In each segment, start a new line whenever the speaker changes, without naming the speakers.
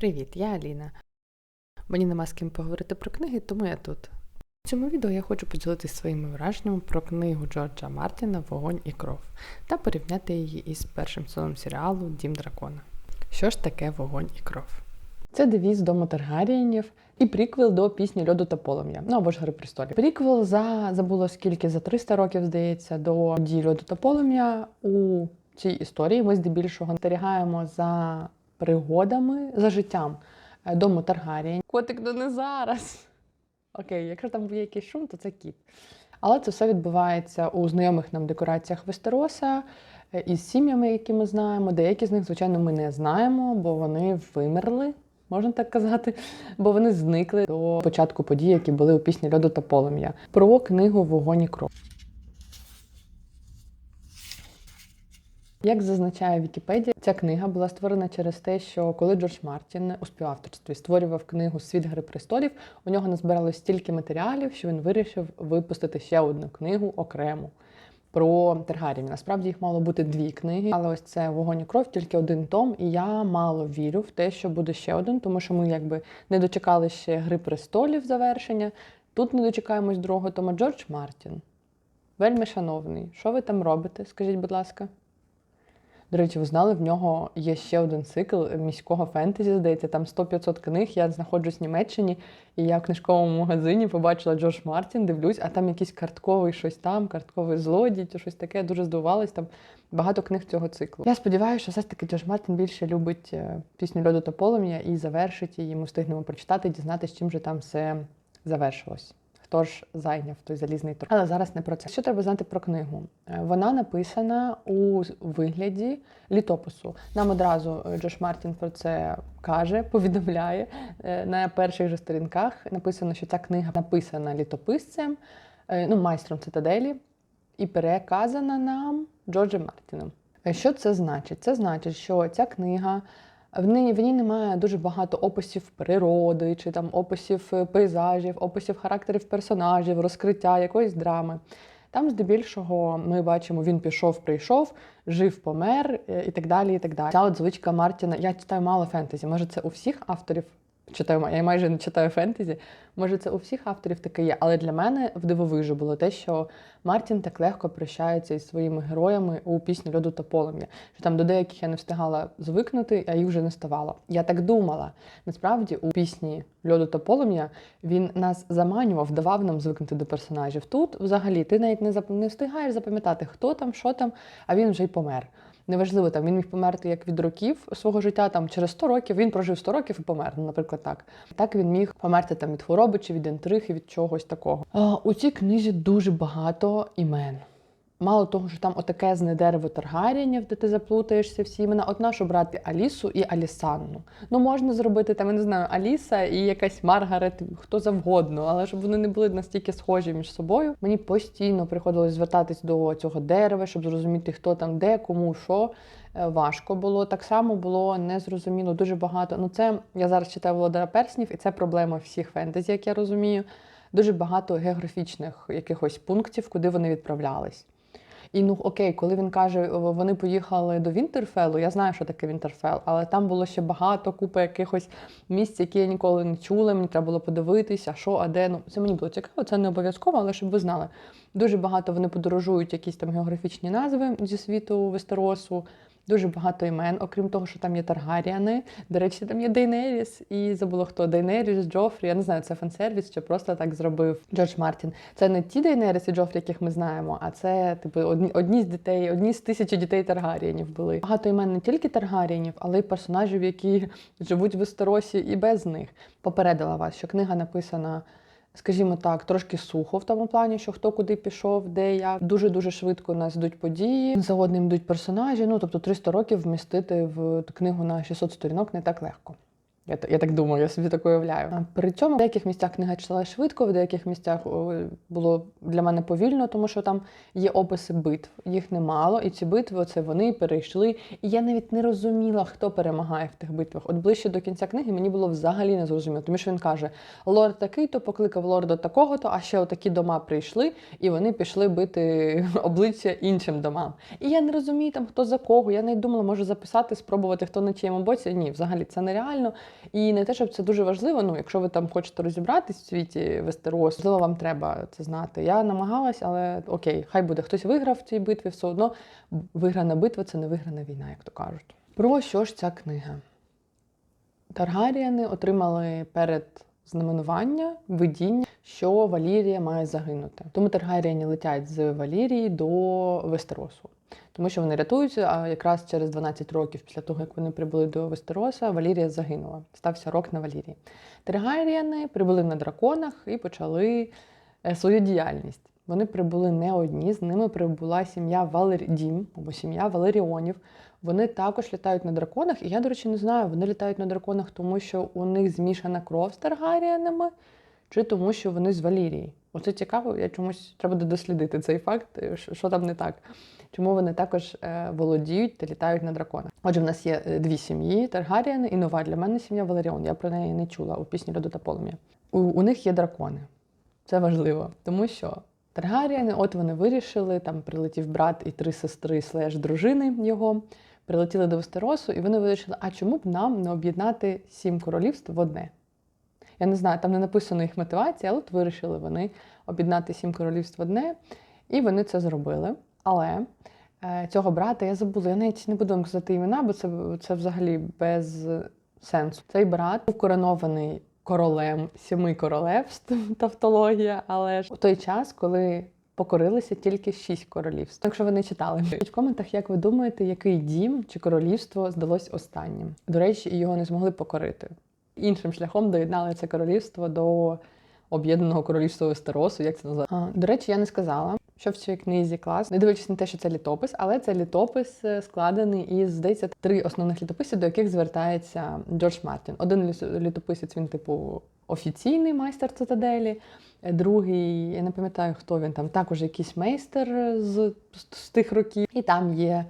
Привіт, я Аліна. Мені нема з ким поговорити про книги, тому я тут. В цьому відео я хочу поділитися своїми враженнями про книгу Джорджа Мартіна Вогонь і кров та порівняти її із першим сезоном серіалу Дім дракона. Що ж таке вогонь і кров? Це девіз дому Таргарієнів і приквел до пісні Льоду та полум'я. Ну або ж Гри престолів. Приквел за забуло скільки за 300 років, здається, до дії Льоду та полум'я. У цій історії ми здебільшого спостерігаємо за пригодами за життям е, дому Таргарієн. Котик, ну не зараз. Окей, якщо там є якийсь шум, то це кіт. Але це все відбувається у знайомих нам декораціях Вестероса е, із сім'ями, які ми знаємо. Деякі з них, звичайно, ми не знаємо, бо вони вимерли, можна так казати, бо вони зникли до початку подій, які були у пісні Льоду та полум'я. Про книгу Вогонь і кров. Як зазначає Вікіпедія, ця книга була створена через те, що коли Джордж Мартін у співавторстві створював книгу Світ Гри престолів, у нього назбиралось стільки матеріалів, що він вирішив випустити ще одну книгу окрему про Таргаріїв. Насправді їх мало бути дві книги, але ось це вогонь і кров, тільки один том. І я мало вірю в те, що буде ще один, тому що ми якби не дочекали ще Гри престолів завершення. Тут не дочекаємось другого тома Джордж Мартін. Вельми шановний, що ви там робите? Скажіть, будь ласка. До речі, ви знали, в нього є ще один цикл міського фентезі, здається, там 100-500 книг. Я знаходжусь в Німеччині, і я в книжковому магазині побачила Джордж Мартін, дивлюсь, а там якийсь картковий щось там, картковий злодій, чи щось таке. Я дуже здивувалась. Там багато книг цього циклу. Я сподіваюся, що все ж таки Джордж Мартін більше любить е, пісню Льоду та полум'я і завершить її. Ми встигнемо прочитати, дізнатися, чим же там все завершилось. Хто ж зайняв той залізний трон. Але зараз не про це. Що треба знати про книгу? Е, Вона написана у вигляді літопису. Нам одразу е, Джош Мартін про це каже, повідомляє. Е, На перших же сторінках написано, що ця книга написана літописцем, ну, майстром цитаделі, і переказана нам Джорджем Мартіном. Що це значить? Це значить, що ця книга. В ній, в ній немає дуже багато описів природи, чи там описів е, пейзажів, описів характерів персонажів, розкриття якоїсь драми. Там, здебільшого, ми бачимо, він пішов, прийшов, жив, помер е, і так далі. і так далі. Ця от звичка Мартіна. Я читаю мало фентезі. Може, це у всіх авторів читаю, я майже не читаю фентезі. Може, це у всіх авторів таке є, але для мене в дивовижу було те, що Мартін так легко прощається із своїми героями у пісні Льоду та полум'я. Що там до деяких я не встигала звикнути, а їх вже не ставало. Я так думала. Насправді, у пісні Льоду та полум'я він нас заманював, давав нам звикнути до персонажів. Тут, взагалі, ти навіть не зап... не встигаєш запам'ятати, хто там, що там, а він вже й помер. Неважливо, там він міг померти як від років свого життя, там через 100 років він прожив 100 років і помер. Ну, наприклад, так. Так він міг померти там від хвороби чи від інтриг і від чогось такого. А, у цій книзі дуже багато імен. Мало того, що там отакезне дерево Таргарієнів, де ти заплутаєшся всі імена. От нашу брати Алісу і Алісанну. Ну можна зробити там, я не знаю, Аліса і якась Маргарет, хто завгодно, але щоб вони не були настільки схожі між собою. Мені постійно приходилось звертатись до цього дерева, щоб зрозуміти, хто там де, кому що. Е, Важко було. Так само було незрозуміло дуже багато. Ну, це я зараз читаю Володара Перснів, і це проблема всіх фентезі, як я розумію. Дуже багато географічних якихось пунктів, куди вони відправлялись. І ну окей, коли він каже, вони поїхали до Вінтерфелу, я знаю, що таке Вінтерфел, але там було ще багато, купа якихось місць, які я ніколи не чула. Мені треба було подивитися, що, а де. Ну це мені було цікаво, це не обов'язково, але щоб ви знали. Дуже багато вони подорожують якісь там географічні назви зі світу Вестеросу. Дуже багато імен, окрім того, що там є Таргаріани. До речі, там є Дейнеріс і забула хто Дейнеріс, Джофрі. Я не знаю, це фан-сервіс, чи просто так зробив Джордж Мартін. Це не ті Дейнеріс і Джофрі, яких ми знаємо, а це типу одні, одні з дітей, одні з тисячі дітей Таргаріанів були. Багато імен не тільки Таргаріанів, але й персонажів, які живуть в Вестеросі і без них. Попередила вас, що книга написана скажімо так, трошки сухо в тому плані, що хто куди пішов, де як. Дуже дуже швидко у нас йдуть події. За одним йдуть персонажі. Ну тобто 300 років вмістити в книгу на 600 сторінок не так легко. Я, я так думаю, я собі так уявляю. При цьому в деяких місцях книга читала швидко, в деяких місцях було для мене повільно, тому що там є описи битв, їх немало, і ці битви оце вони перейшли. І я навіть не розуміла, хто перемагає в тих битвах. От ближче до кінця книги мені було взагалі не зрозуміло, тому що він каже: лорд такий-то покликав лорда такого-то, а ще отакі дома прийшли, і вони пішли бити обличчя іншим домам. І я не розумію там, хто за кого. Я навіть думала, може записати, спробувати, хто на чиєму боці. Ні, взагалі це нереально. І не те, щоб це дуже важливо. Ну, якщо ви там хочете розібратись в світі Вестерос, можливо, вам треба це знати. Я намагалась, але окей, хай буде. Хтось виграв в цій битві, все одно виграна битва це не виграна війна, як то кажуть. Про що ж ця книга? Таргаріани отримали перед знаменування видіння, що Валірія має загинути. Тому Таргаріани летять з Валірії до Вестеросу. Тому що вони рятуються, а якраз через 12 років після того, як вони прибули до Вестероса, Валірія загинула. Стався рок на Валірії. Таргаріани прибули на драконах і почали е, свою діяльність. Вони прибули не одні, з ними прибула сім'я Валердім або сім'я Валеріонів. Вони також літають на драконах, і я, до речі, не знаю, вони літають на драконах, тому що у них змішана кров з Таргаріанами, чи тому, що вони з Валірії. Оце цікаво, я чомусь треба дослідити цей факт, е, що там не так. Чому вони також е, володіють та літають на драконах? Отже, в нас є е, дві сім'ї: Таргаріани і нова для мене сім'я Валеріон. Я про неї не чула у пісні Роду та Полум'я. У, у них є дракони. Це важливо, тому що Таргаріани, от вони вирішили, там прилетів брат і три сестри слеш дружини його, прилетіли до Вестеросу, і вони вирішили, а чому б нам не об'єднати сім королівств в одне? Я не знаю, там не написано їх мотивація, але от вирішили вони об'єднати сім королівств в одне, і вони це зробили. Але е, цього брата я забула, я навіть не буду казати імена, бо це, це взагалі без сенсу. Цей брат був коронований королем сіми королевств, тавтологія, але ж у той час, коли покорилися тільки шість королівств. Якщо ви не читали, в коментах, як ви думаєте, який дім чи королівство здалось останнім. До речі, його не змогли покорити. Іншим шляхом доєднали це королівство до об'єднаного королівства Вестеросу, як це називається. До речі, я не сказала, що в цій книзі клас, не дивлячись на те, що це літопис, але це літопис е, складений із, здається, три основних літописів, до яких звертається Джордж Мартін. Один літописець він, типу, офіційний майстер цитаделі. е, Другий, я не пам'ятаю, хто він там, також якийсь майстер з, з тих років. І там є.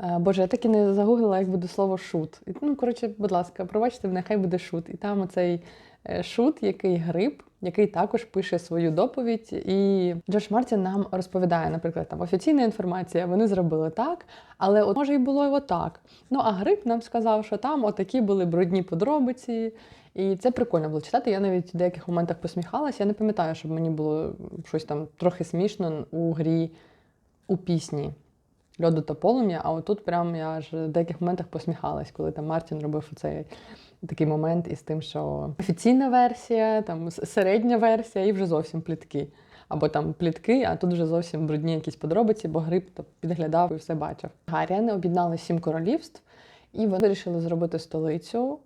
е, Боже, я так і не загуглила, як буде слово шут. Ну, коротше, будь ласка, пробачте, нехай буде шут. І там оцей е, шут, який гриб, який також пише свою доповідь. І Джордж Мартін нам розповідає, наприклад, там офіційна інформація, вони зробили так, але от може і було і отак. Ну а гриб нам сказав, що там отакі були брудні подробиці. І це прикольно було читати. Я навіть в деяких моментах посміхалася. Я не пам'ятаю, щоб мені було щось там трохи смішно у грі у пісні льоду та полум'я. А отут прям я ж в деяких моментах посміхалась, коли там Мартін робив оцей такий момент із тим, що офіційна версія, там середня версія і вже зовсім плітки. Або там плітки, а тут вже зовсім брудні якісь подробиці, бо гриб то підглядав і все бачив. Гаріани об'єднали сім королівств, і вони вирішили зробити столицю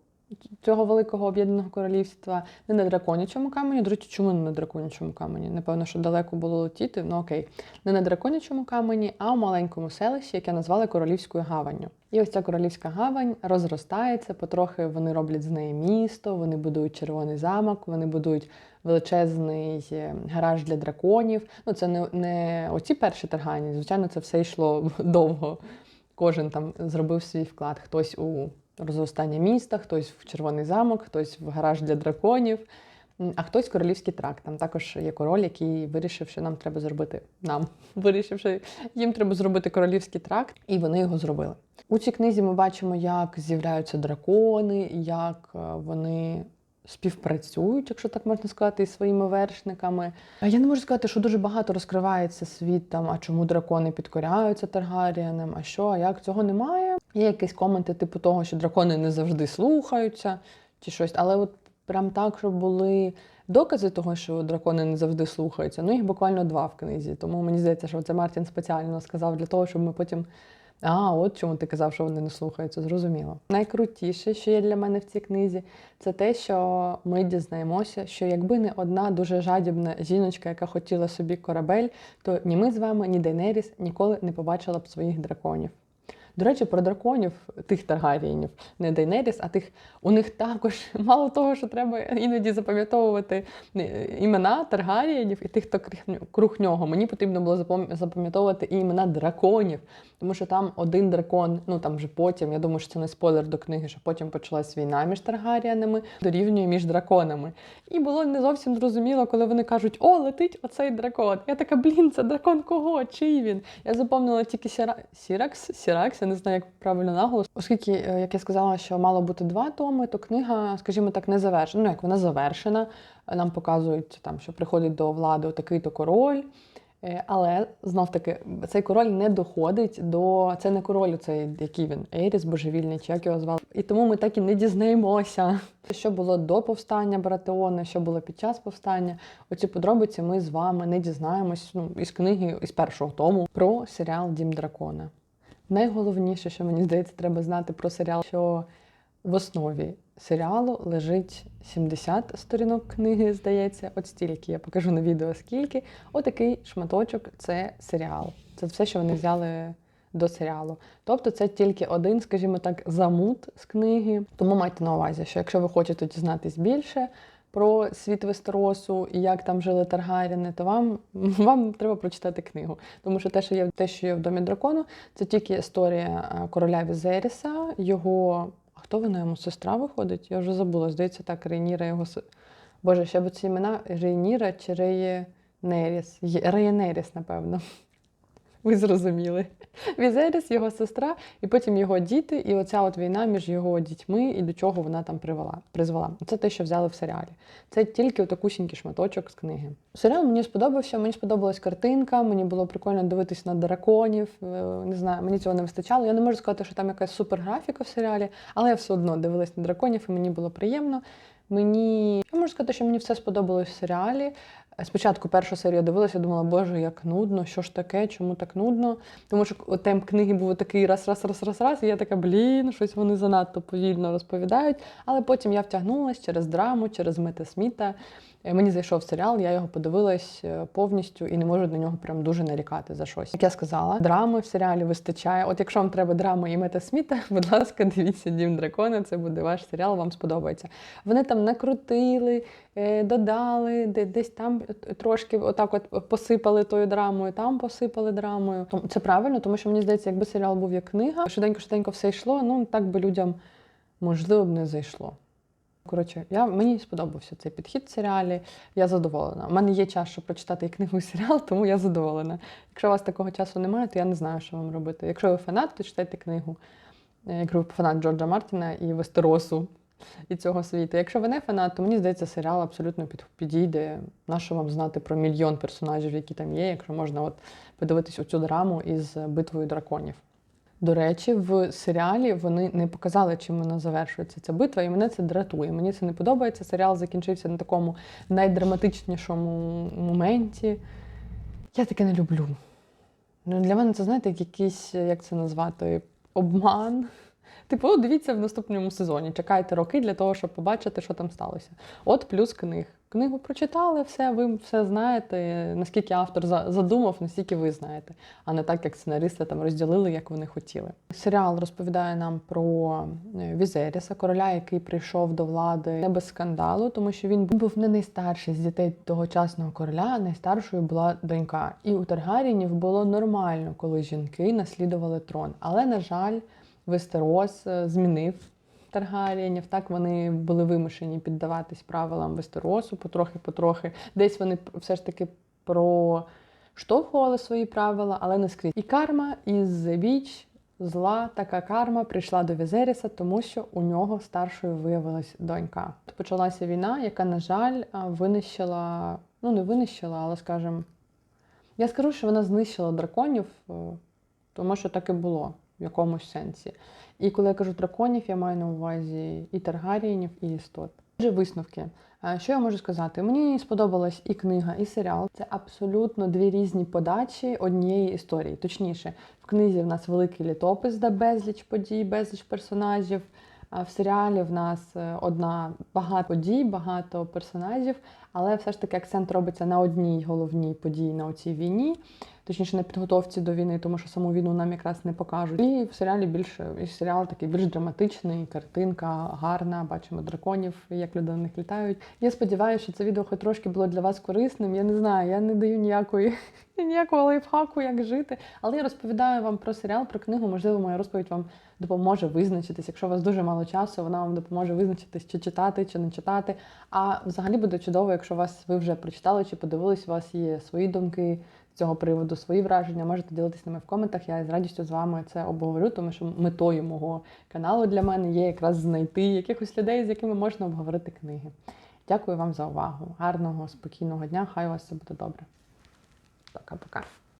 цього великого об'єднаного королівства не на драконячому камені. До речі, чому не на драконячому камені? Напевно, що далеко було летіти, ну окей. Не на драконячому камені, а у маленькому селищі, яке назвали Королівською гаванню. І ось ця королівська гавань розростається, потрохи вони роблять з неї місто, вони будують червоний замок, вони будують величезний е, гараж для драконів. Ну, це не, не оці перші таргані. Звичайно, це все йшло довго. Кожен там зробив свій вклад. Хтось у розростання міста, хтось в червоний замок, хтось в гараж для драконів, а хтось королівський тракт. Там також є король, який вирішив, що нам треба зробити. Нам вирішив, що їм треба зробити королівський тракт, і вони його зробили. У цій книзі ми бачимо, як з'являються дракони, як е, вони. Співпрацюють, якщо так можна сказати, із своїми вершниками. А Я не можу сказати, що дуже багато розкривається світ там, а чому дракони підкоряються Таргаріянам, а що, а як цього немає. Є якісь коменти, типу того, що дракони не завжди слухаються чи щось. Але от прям так, щоб були докази того, що дракони не завжди слухаються. Ну їх буквально два в книзі. Тому мені здається, що це Мартін спеціально сказав для того, щоб ми потім. А, от чому ти казав, що вони не слухаються, зрозуміло. Найкрутіше, що є для мене в цій книзі, це те, що ми дізнаємося, що якби не одна дуже жадібна жіночка, яка хотіла собі корабель, то ні ми з вами, ні Дейнеріс ніколи не побачила б своїх драконів. До речі, про драконів, тих Таргаріїнів, не Дейнеріс, а тих у них також мало того, що треба іноді запам'ятовувати е, імена Таргаріїнів і тих, хто круг нього. Мені потрібно було запам'ятовувати і імена драконів, тому що там один дракон, ну там вже потім, я думаю, що це не спойлер до книги, що потім почалась війна між Таргаріянами, дорівнює між драконами. І було не зовсім зрозуміло, коли вони кажуть, о, летить оцей дракон. Я така, блін, це дракон кого? Чий він? Я запомнила тільки Сіра... Сіракс, Сіракс, помилялася, не знаю, як правильно наголос. Оскільки, е, як я сказала, що мало бути два томи, то книга, скажімо так, не завершена. Ну, як вона завершена. Нам показують там, що приходить до влади такий-то король. Е, Але знов таки цей король не доходить до це не король, цей який він Еріс, божевільний, чи як його звали. І тому ми так і не дізнаємося, що було до повстання Баратеона, що було під час повстання. Оці подробиці ми з вами не дізнаємось ну, із книги, із першого тому про серіал Дім Дракона. Найголовніше, що мені здається, треба знати про серіал, що в основі серіалу лежить 70 сторінок книги, здається, от стільки. Я покажу на відео скільки. Отакий шматочок це серіал. Це все, що вони взяли до серіалу. Тобто це тільки один, скажімо так, замут з книги. Тому майте на увазі, що якщо ви хочете дізнатись більше про світ Вестеросу і як там жили Таргаріни, то вам, вам треба прочитати книгу. Тому що те, що є те, що є в домі дракону, це тільки історія е, короля Візеріса, його. А хто вона йому сестра виходить? Я вже забула. Здається, так, Рейніра його Боже, ще б ці імена Рейніра чи Реєнеріс. Реєнеріс, напевно. Ви зрозуміли. Візеріс, його сестра, і потім його діти, і оця от війна між його дітьми і до чого вона там привела, призвела. Це те, що взяли в серіалі. Це тільки отакусінький шматочок з книги. Серіал мені сподобався, мені сподобалась картинка, мені було прикольно дивитись на драконів. е, Не знаю, мені цього не вистачало. Я не можу сказати, що там якась суперграфіка в серіалі, але я все одно дивилась на драконів, і мені було приємно. Мені я можу сказати, що мені все сподобалось в серіалі. Спочатку першу серію дивилася, думала, боже, як нудно, що ж таке, чому так нудно? Тому що темп книги був такий раз, раз, раз, раз, раз, і я така, блін, щось вони занадто повільно розповідають. Але потім я втягнулася через драму, через Мета Сміта. Е, Мені зайшов серіал, я його подивилась е, повністю і не можу на нього прям дуже нарікати за щось. Як я сказала, драми в серіалі вистачає. От якщо вам треба драми і Мета Сміта, будь ласка, дивіться Дім Дракона, це буде ваш серіал, вам сподобається. Вони там накрутили, е, додали, десь там трошки отак от посипали тою драмою, там посипали драмою. Це правильно, тому що мені здається, якби серіал був як книга, швиденько-швиденько все йшло, ну так би людям можливо б не зайшло. Коротше, я, мені сподобався цей підхід в серіалі. Я задоволена. У мене є час, щоб прочитати і книгу, і серіал, тому я задоволена. Якщо у вас такого часу немає, то я не знаю, що вам робити. Якщо ви фанат, то читайте книгу. Е, Якщо ви фанат Джорджа Мартіна і Вестеросу і цього світу. Якщо ви не фанат, то мені здається, серіал абсолютно підійде. Нащо вам знати про мільйон персонажів, які там є, якщо можна от подивитись оцю драму із битвою драконів. До речі, в серіалі вони не показали, чим вона завершується ця битва, і мене це дратує. Мені це не подобається. Серіал закінчився на такому найдраматичнішому моменті. Я таке не люблю. Ну, Для мене це, знаєте, як якийсь, як це назвати, обман. Типу, «О, дивіться в наступному сезоні. Чекайте роки для того, щоб побачити, що там сталося. От плюс книг. Книгу прочитали, все, ви все знаєте. Наскільки автор за- задумав, настільки ви знаєте, а не так, як сценаристи там розділили, як вони хотіли. Серіал розповідає нам про е, Візеріса, короля, який прийшов до влади не без скандалу, тому що він був не найстарший з дітей тогочасного короля, а найстаршою була донька. І у Таргарінів було нормально, коли жінки наслідували трон. Але, на жаль, Вестерос е, змінив Таргарієнів. Так вони були вимушені піддаватись правилам Вестеросу потрохи-потрохи. Десь вони все ж таки проштовхували свої правила, але не скрізь. І карма із віч. Зла така карма прийшла до Візеріса, тому що у нього старшою виявилась донька. Почалася війна, яка, на жаль, винищила, ну не винищила, але скажімо, я скажу, що вона знищила драконів, е, тому що так і було в якомусь сенсі. І коли я кажу драконів, я маю на увазі і Таргарієнів, і істот. Отже, висновки. Е, Що я можу сказати? Мені сподобалась і книга, і серіал. Це абсолютно дві різні подачі однієї історії. Точніше, в книзі в нас великий літопис, де безліч подій, безліч персонажів. В серіалі в нас е, одна багато подій, багато персонажів, але все ж таки акцент робиться на одній головній події на оцій війні, точніше на підготовці до війни, тому що саму війну нам якраз не покажуть. І в серіалі більше і серіал такий більш драматичний, картинка гарна. Бачимо драконів, як люди на них літають. Я сподіваюся, що це відео хоч трошки було для вас корисним. Я не знаю, я не даю ніякої ніякого лайфхаку, як жити. Але я розповідаю вам про серіал, про книгу. Можливо, моя розповідь вам допоможе визначитись. Якщо у вас дуже мало часу, вона вам допоможе визначитись, чи читати, чи не читати. А взагалі буде чудово, якщо вас ви вже прочитали чи подивились, у вас є свої думки цього приводу свої враження, можете ділитися ними в коментах. Я з радістю з вами це обговорю, тому що метою мого каналу для мене є якраз знайти якихось людей, з якими можна обговорити книги. Дякую вам за увагу. Гарного, спокійного дня. Хай у вас все буде добре. Пока-пока.